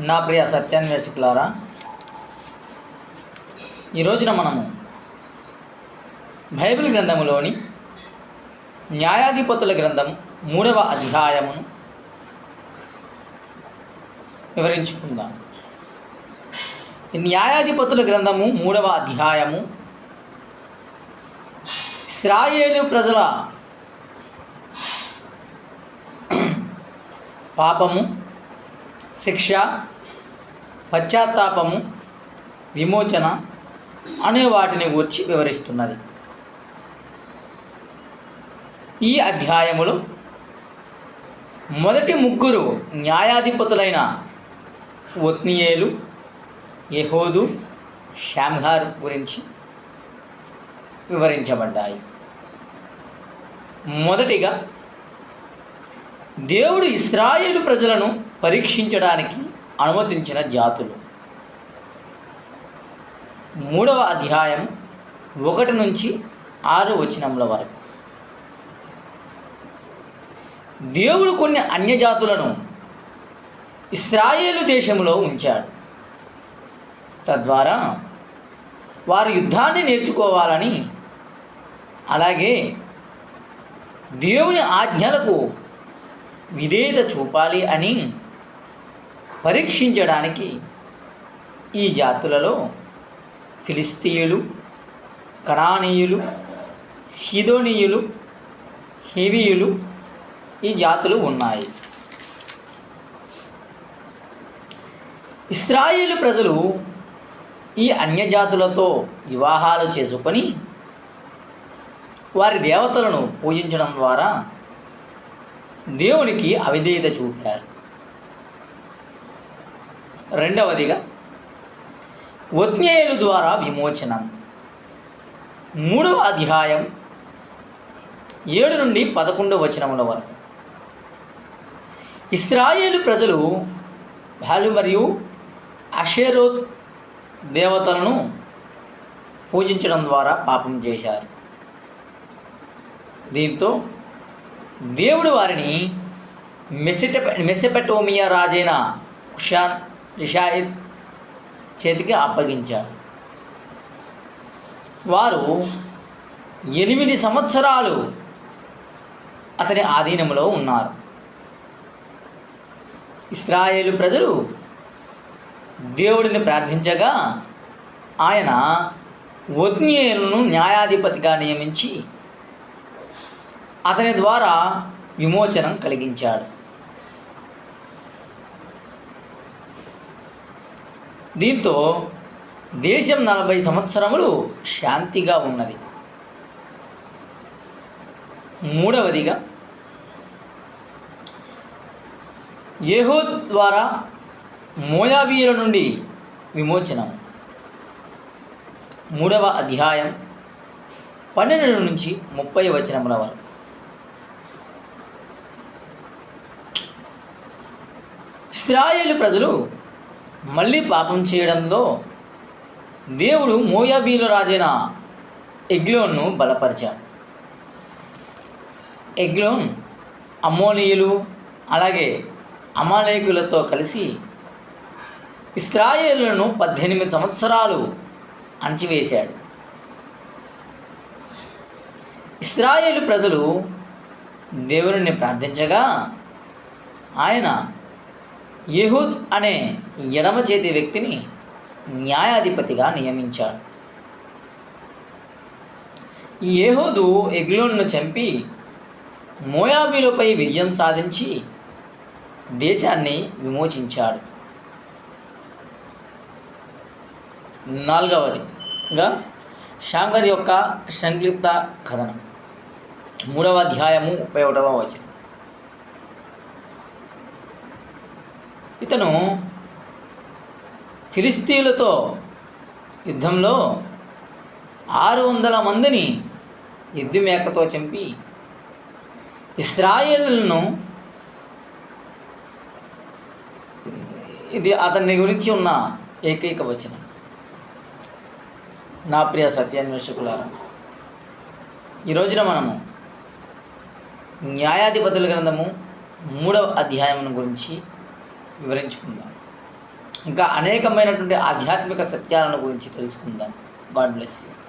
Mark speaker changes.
Speaker 1: నా ప్రియ సత్యాన్వేషకులారా ఈ రోజున మనము బైబిల్ గ్రంథములోని న్యాయాధిపతుల గ్రంథం మూడవ అధ్యాయమును వివరించుకుందాం. న్యాయాధిపతుల గ్రంథము మూడవ అధ్యాయము ఇస్రాయేలు ప్రజల పాపము శిక్ష పశ్చాత్తాపము విమోచన అనే వాటిని వచ్చి వివరిస్తున్నది. ఈ అధ్యాయములో మొదటి ముగ్గురు న్యాయాధిపతులైన ఒత్నియేలు యహోదు షామ్హార్ గురించి వివరించబడ్డాయి. మొదటిగా దేవుడు ఇస్రాయేలు ప్రజలను పరీక్షించడానికి అనుమతించిన జాతులు. మూడవ అధ్యాయం ఒకటి నుంచి ఆరు వచనముల వరకు. దేవుడు కొన్ని అన్యజాతులను ఇస్రాయేలు దేశంలో ఉంచాడు. తద్వారా వారు యుద్ధాన్ని నేర్చుకోవాలని అలాగే దేవుని ఆజ్ఞలకు విధేయత చూపాలి అని పరీక్షించడానికి ఈ జాతులలో ఫిలిస్తీయులు కణానీయులు సిదోనీయులు హెవీయులు ఈ జాతులు ఉన్నాయి. ఇస్రాయేలు ప్రజలు ఈ అన్యజాతులతో వివాహాలు చేసుకొని వారి దేవతలను పూజించడం ద్వారా దేవునికి అవిధేయత చూపారు. రెండవదిగా వజ్ఞేయులు ద్వారా విమోచనం. మూడవ అధ్యాయం ఏడు నుండి పదకొండవ వచనముల వరకు. ఇస్రాయేలు ప్రజలు బాలు మరియు అషేరో దేవతలను పూజించడం ద్వారా పాపం చేశారు. దీంతో దేవుడు వారిని మెసిట మెసెపటోమియా రాజైన కుషాన్ రిషాయిద్ చేతికి అప్పగించారు. వారు ఎనిమిది సంవత్సరాలు అతని ఆధీనంలో ఉన్నారు. ఇస్రాయేలు ప్రజలు దేవుడిని ప్రార్థించగా ఆయన ఒత్నియేలును న్యాయాధిపతిగా నియమించి అతని ద్వారా విమోచనం కలిగించాడు. దీంతో దేశం నలభై సంవత్సరములు శాంతిగా ఉన్నది. మూడవదిగా ఏహో ద్వారా మోయాబీయుల నుండి విమోచనం. మూడవ అధ్యాయం పన్నెండు నుంచి ముప్పై వచనముల వరకు. ఇస్రాయేల్ ప్రజలు మళ్ళీ పాపం చేయడంలో దేవుడు మోయాబీల రాజైన ఎగ్లోన్ను బలపరిచాడు. ఎగ్లోన్ అమ్మోనీయులు అలాగే అమాలేకులతో కలిసి ఇస్రాయేళ్ళను పద్దెనిమిది సంవత్సరాలు అణచివేశాడు. ఇస్రాయేలు ప్రజలు దేవుని ప్రార్థించగా ఆయన యహూద్ అనే ఎడమ చేతి వ్యక్తిని న్యాయాధిపతిగా నియమించాడు. ఈ ఏహోదు ఎగ్లోన్ను చంపి మోయాబీలపై విజయం సాధించి దేశాన్ని విమోచించాడు. నాలుగవదిగా శాంగర్ యొక్క సంక్లిప్త కథనం మూడవ అధ్యాయము ముప్పై ఒకటవ వచనం. ఇతను ఫిలిస్తీన్లతో యుద్ధంలో ఆరు వందల మందిని ఎద్దు మేకతో చంపి ఇస్రాయేలులను ఇది అతని గురించి ఉన్న ఏకైక వచనం. నా ప్రియ సత్యాన్వేషకులారా ఈ రోజున మనము న్యాయాధిపతుల గ్రంథము మూడవ అధ్యాయం గురించి వివరించుకుందాం. ఇంకా అనేకమైనటువంటి ఆధ్యాత్మిక సత్యాలను గురించి తెలుసుకుందాం. God bless you.